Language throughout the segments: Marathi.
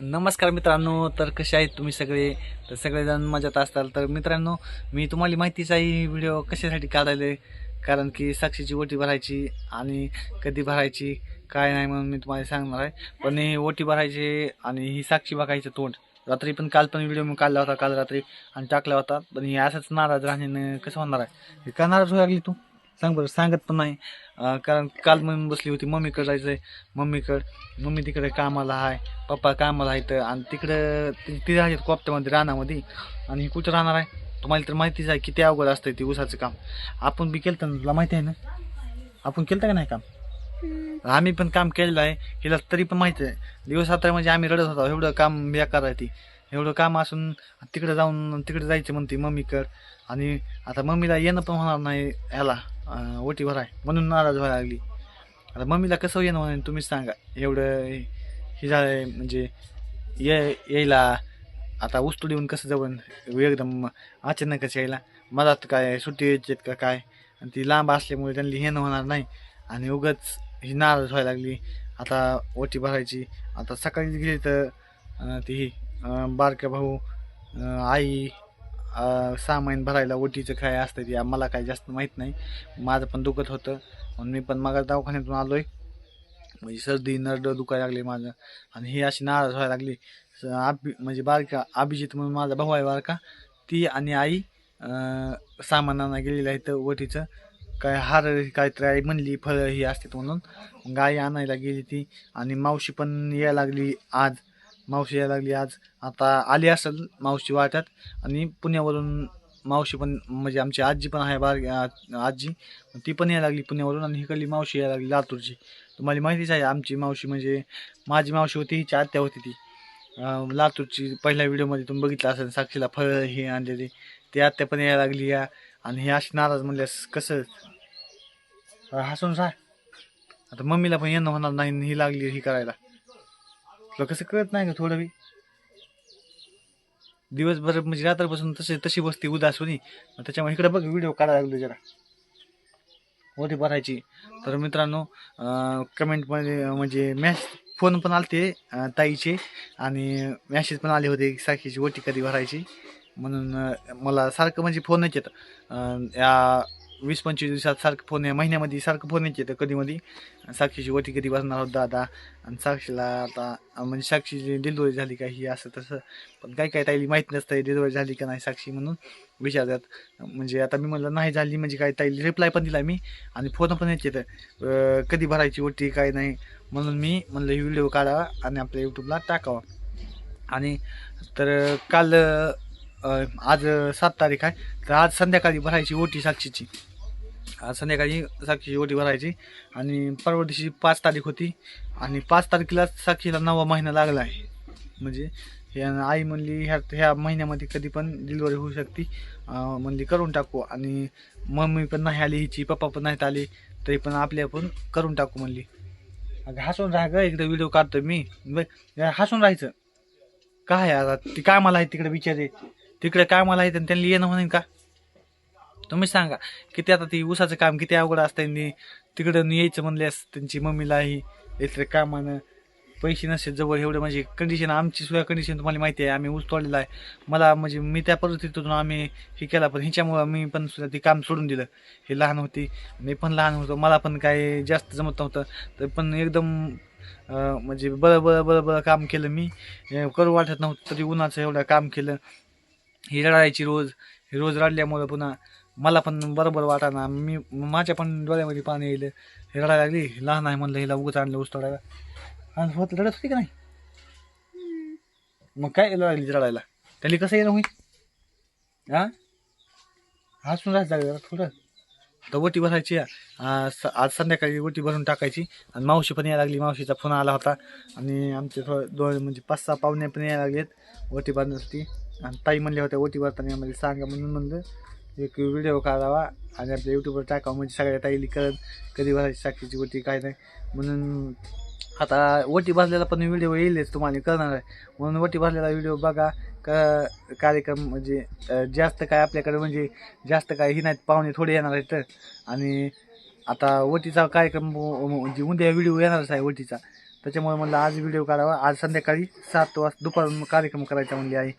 नमस्कार मित्रांनो तर कसे आहेत तुम्ही सगळे? तर सगळेजण मजात असताल. तर मित्रांनो मी तुम्हाला माहितीच आहे ही व्हिडिओ कशासाठी काढायले? कारण की साक्षीची ओटी भरायची आणि कधी भरायची काय नाही म्हणून मी तुम्हाला सांगणार आहे. पण ही ओटी भरायची आणि ही साक्षी बघायचं तोंड. रात्री पण काल पण व्हिडिओ मी काढला होता काल रात्री आणि टाकला होता. पण हे असंच नाराज राहण्यानं कसं होणार आहे? हे का नाराज व्हायला लागली तू. सांग बरं सांगत पण नाही. कारण काल मम्मी बसली होती. मम्मीकडे जायचं आहे मम्मीकडं मम्मी तिकडे कामाला आहे पप्पा कामाला आहेत आणि तिकडं ती ती राहतात कोपत्यामध्ये रानामध्ये. आणि ही कुठं राहणार आहे? तुम्हाला तर माहितीच आहे किती अवघड असतं ते ऊसाचं काम. आपण बी केलं ना तुला माहिती आहे ना? आपण केलं का नाही काम? आम्ही पण काम केलेलं आहे. हिला तरी पण माहिती आहे. दिवस रात्र म्हणजे आम्ही रडत होतो. एवढं काम बेकार आहे ती. एवढं काम असून तिकडे जाऊन तिकडे जायचं म्हणते मम्मीकडं. आणि आता मम्मीला येणं पण होणार नाही ह्याला ओटीवर ओटी भराय म्हणून नाराज व्हायला लागली. आता मम्मीला कसं येणं म्हणून तुम्हीच सांगा. एवढं हे झालं म्हणजे ये यायला आता उस्तू देऊन कसं जाऊन एकदम अचानकच यायला. मधात काय सुट्टी यायची का काय? आणि ती लांब असल्यामुळे त्यांनी हे होणार नाही. आणि उगाच ही नाराज व्हायला लागली. आता ओटी भरायची. आता सकाळी गेली तर ती अं, बारक्या भाऊ आई सामान भरायला ओटीचं काय असतं ते मला काय जास्त माहीत नाही. माझं पण दुखत होतं. म्हणून मी पण मग दवाखान्यातून आलो आहे म्हणजे सर्दी नरड दुखायला लागले माझं. आणि ही अशी नाराज व्हायला लागली. स- आबी म्हणजे बारका अभिजित म्हणून माझा भाऊ आहे बारका. ती आणि आई सामानांना गेलेलं आहे तर ओटीचं. काय हार काहीतरी आई म्हणली फळं ही असतात म्हणून. मग आई आणायला गेली ती. आणि मावशी पण यायला लागली आज. मावशी यायला लागली. आज आता आली असेल मावशी वाट्यात. आणि पुण्यावरून मावशी पण म्हणजे आमची आजी पण आहे बार आजी. ती पण यायला लागली पुण्यावरून आणि इकडली मावशी यायला लागली लातूरची. तुम्हाला माहितीच आहे आमची मावशी म्हणजे माझी मावशी होती हिची आत्या होती ती. लातूरची पहिल्या व्हिडिओमध्ये तुम्ही बघितलं असेल साक्षीला फळ हे आणलेली. ती आत्या पण यायला लागली या. आणि हे अशी नाराज म्हणल्यास कसं? हसून सा आता मम्मीला पण येणं होणार नाही ही लागली ही करायला. तुला कसं कळत नाही का थोडं बी? दिवसभर म्हणजे रात्रपासून तसे तशी बसते उदास होती. त्याच्यामुळे इकडे बघ व्हिडिओ काढायला लागलो जरा. होती भरायची. तर मित्रांनो कमेंटमध्ये म्हणजे मॅच फोन पण आलते ताईचे. आणि मॅसेज पण आले होते साखीची ओटी कधी भरायची? म्हणून मला सारखं म्हणजे फोन येत. या वीस पंचवीस दिवसात सारखं फोन आहे. महिन्यामध्ये सारखं फोन येत येतं कधीमध्ये साक्षीची ओटी कधी भरणार होत दादा? आणि साक्षीला आता म्हणजे साक्षीची डिलिव्हरी झाली का ही असं तसं. पण काय काय ताईली माहीत नसतं डिलिव्हरी झाली का नाही साक्षी म्हणून विचारतात. म्हणजे आता मी म्हणलं नाही झाली म्हणजे काय? ताईली रिप्लाय पण दिला मी आणि फोन पण येत येतं कधी भरायची ओटी काय नाही म्हणून मी म्हणलं ही व्हिडिओ काढावा आणि आपल्या यूट्यूबला टाकावा. आणि तर काल आज सात तारीख आहे. तर आज संध्याकाळी भरायची ओटी साक्षीची. आज संध्याकाळी साक्षीची ओटी भरायची आणि परवा दिवशी पाच तारीख होती आणि पाच तारखेला साक्षीला नवा महिना लागला आहे. म्हणजे ह्या आई म्हणली ह्या ह्या महिन्यामध्ये कधी पण डिलिव्हरी होऊ शकते. म्हणली करून टाकू आणि मम्मी पण नाही आली हिची पप्पा पण नाहीत आले तरी पण आपल्या पण करून टाकू म्हणली. अगं हसून राहा ग एकदा व्हिडिओ काढतोय मी. हसून राहायचं. काय आता? ती काय आहे तिकडे विचारे तिकडे कामाला आहे आणि त्यांना येणं म्हणेन का? तुम्ही सांगा. किती आता ती ऊसाचं काम किती अवघड असतं आणि तिकडं यायचं म्हणल्यास त्यांची मम्मीलाही इथल्या कामानं. पैसे नसते जवळ एवढं म्हणजे कंडिशन आमची सुद्धा कंडिशन तुम्हाला माहिती आहे. आम्ही ऊस तोडलेला आहे. मला म्हणजे मी त्या परिस्थितीतून आम्ही हे केला पण ह्याच्यामुळं मी पण सुद्धा ते काम सोडून दिलं. हे लहान होती. मी पण लहान होतो. मला पण काय जास्त जमत नव्हतं. तर पण एकदम म्हणजे बरं बरं बरं बरं काम केलं मी. करू वाटत नव्हतं. तरी उन्हाचं एवढं काम केलं. ही रडायची रोज ही रोज रडल्यामुळं पुन्हा मला पण बरोबर वाटाना. मी माझ्या पण डोळ्यामध्ये पाणी येईल हे रडायला लागली लहान आहे म्हणलं हिला उगत आणलं ऊस आणि होत रडत होती का नाही? मग काय लागली रडायला? त्याला कसं येणं होईल? हा हसून राहायचं जरा थोडं. तर ओटी भरायची स- आज संध्याकाळी ओटी भरून टाकायची. आणि मावशी पण यायला लागली मावशीचा फोन आला होता. आणि आमचे थोडं दोन म्हणजे पाच सहा पाहुणे पण यायला लागलेत ओटी भरण्यासाठी आणि ताई म्हणल्या होत्या ओटी भरताना आम्हाला सांगा. म्हणून म्हणलं एक व्हिडिओ काढावा आणि आपल्या यूट्यूबवर टाकावा म्हणजे सगळ्या ताईली कळत कधी भरायची साक्षीची ओटी काय नाही. म्हणून आता ओटी भरलेला पण व्हिडिओ येईलच तुम्हाला करणार आहे. म्हणून ओटी भरलेला व्हिडिओ बघा का कार्यक्रम म्हणजे जास्त काय आपल्याकडे म्हणजे जास्त काय ही नाहीत पाहुणे थोडे येणार आहेत. तर आणि आता ओटीचा कार्यक्रम म्हणजे उद्या व्हिडिओ येणारच आहे ओटीचा. त्याच्यामुळे म्हणलं आज व्हिडिओ काढावा. आज संध्याकाळी सात वाजता दुपार कार्यक्रम करायचा म्हणजे आहे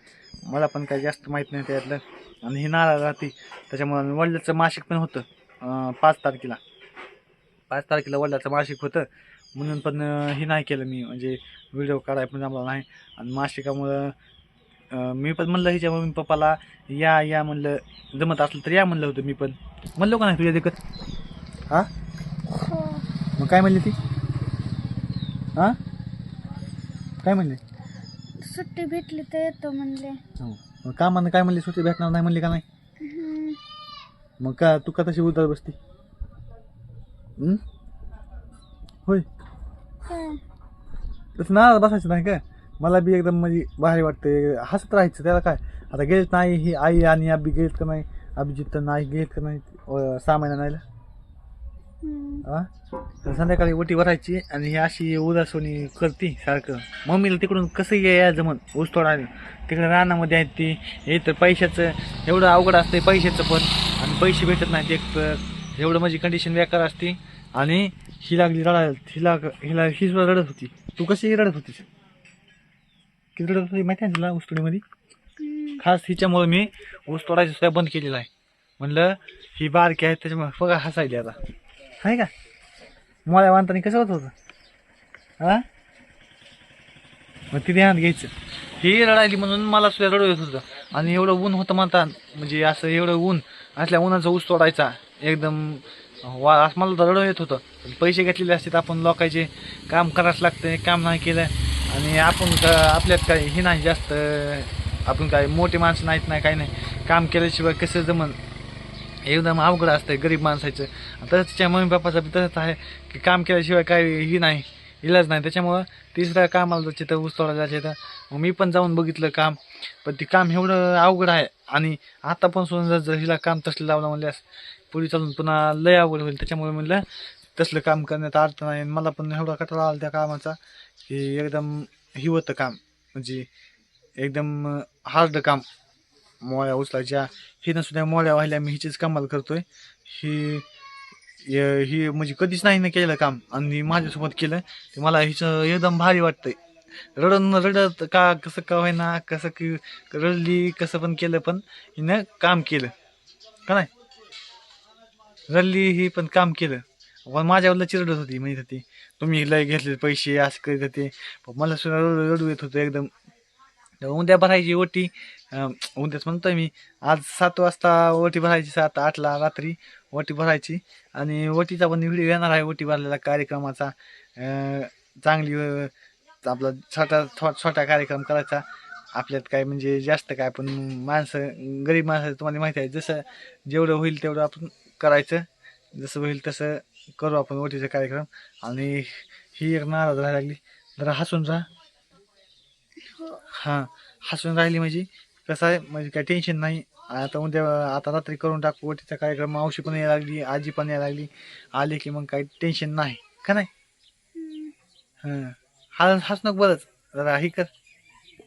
मला पण काही जास्त माहीत नाही त्यातलं. आणि हे नारळ राहते. त्याच्यामुळे वडिलाचं मासिक पण होतं पाच तारखेला. पाच तारखेला वडिलाचं मासिक होतं. म्हणून पण हे नाही केलं मी. म्हणजे व्हिडिओ काढायला पण जमला नाही. आणि मासिकामुळं मी पण म्हणलं हिच्या मम्मी पप्पाला या या म्हणलं. जमत असलं तर या म्हणलं होतं मी पण. म्हणलो का नाही तुझ्या देखत? हा? हो. मग काय म्हणली ती? हा? काय म्हणले? सुट्टी भेटली तर येतो म्हणले. हो. का म्हणलं काय म्हणली? सुट्टी भेटणार नाही म्हणली का नाही? हम्म. मग का तू का तशी उदार बसती? हं? होय. काय? तसं नाराज बसायचं नाही का? मला बी एकदम म्हणजे भारी वाटतं हसत राहायचं त्याला काय? आता गेलेत नाही ही आई आणि अबी गेलेत का नाही? अभिजित तर नाही गेलेत का नाही? अं, सहा महिना नाहीला हम्म. हा? तर संध्याकाळी ओटी भरायची आणि ही अशी उदासवणी करते सारखं. मम्मीला तिकडून कसं ये या जमन? ऊस तोडायला तिकडे रानामध्ये आहेत ती. हे तर पैशाचं एवढं अवघड असते पैशाचं पण. आणि पैसे भेटत नाहीत एक तर. एवढं माझी कंडिशन बेकार असते. आणि ही लागली रडायला हिला हिला ही सुद्धा रडत होती. तू कशी रडत होतीस? किती रडत होती माहिती आहे ना तुला ऊसतोडीमध्ये. खास हिच्यामुळे मी ऊस तोडायचं सुद्धा बंद केलेलं आहे. म्हणलं ही बारकी आहे त्याच्यामुळे बघा हसायली आता. आहे का? मला बांधताना कसं होत होतं? हा? मग ती ध्यानात घ्यायचं. ही रडायली म्हणून मला सुद्धा रडू येत होतं. आणि एवढं ऊन होतं म्हणतात म्हणजे असं एवढं ऊन असल्या उन्हाचा ऊस तोडायचा एकदम वा असं मला तर रडू येत होतं. पण पैसे घेतलेले असतात आपण लोकांचे काम करावंच लागतं काम नाही केलं. आणि आपण का आपल्यात काय हे नाही जास्त आपण काय मोठे माणसं नाहीत नाही काही नाही. काम केल्याशिवाय कसं जमन? एकदम अवघड असतं गरीब माणसाचं. तसंच तिच्या मम्मी पप्पाचं बी तसंच आहे की काम केल्याशिवाय काही ही नाही इलाज नाही. त्याच्यामुळं तिसऱ्या कामाला जायचे तर ऊस तोडायला जायचं तर मी पण जाऊन बघितलं काम पण ते काम एवढं अवघड आहे. आणि आता पण सोडून जर हिला काम तसलं लावलं म्हणल्यास पुढे चालून पुन्हा लय अवघड होईल. त्याच्यामुळे म्हणलं तसलं काम करण्यात अर्थ नाही. आणि मला पण एवढा कटाळा आला त्या कामाचा की एकदम हिवतं काम. म्हणजे एकदम हार्ड काम. मोळ्या उचलायच्या. हिनं सुद्धा मोळ्या व्हायला मी हिचीच कामाला करतोय. ही ही म्हणजे कधीच नाही ना केलं काम. आणि माझ्यासोबत केलं ते मला हिचं एकदम भारी वाटतंय. रडन रडत का कसं का होईना कसं की रडली कसं पण केलं पण हिनं काम केलं. का नाही? रडली ही पण काम केलं. पण माझ्यावरला चिरडत होती म्हणत होती तुम्ही लय घेतले पैसे असं करीत होते. मला सुद्धा रडू रडू येत होतं एकदम. उद्या भरायची ओटी अं, उद्याच म्हणतोय मी. आज सात वाजता ओटी भरायची सात आठला रात्री ओटी भरायची. आणि ओटीचा पण व्हिडिओ येणार आहे ओटी भरलेला कार्यक्रमाचा. अं, चांगली अं, आपला छोटा थो- छोटा कार्यक्रम करायचा. आपल्यात काय म्हणजे जास्त काय पण माणसं गरीब माणसं तुम्हाला माहिती आहे जसं जेवढं होईल तेवढं आपण करायचं. जसं होईल तसं करू आपण ओटीचा कार्यक्रम. आणि ही एक नाराज राहायला लागली. जरा हसून राहा. हो. हां हसून राहिली म्हणजे कसं आहे म्हणजे काही टेन्शन नाही. आता उद्या आता रात्री करून टाकू ओटीचा कार्यक्रम मावशी पण यायला लागली आजी पण यायला लागली. आली की मग काही टेन्शन नाही. का नाही. हां. हा हस नको बरंच. जरा ही कर.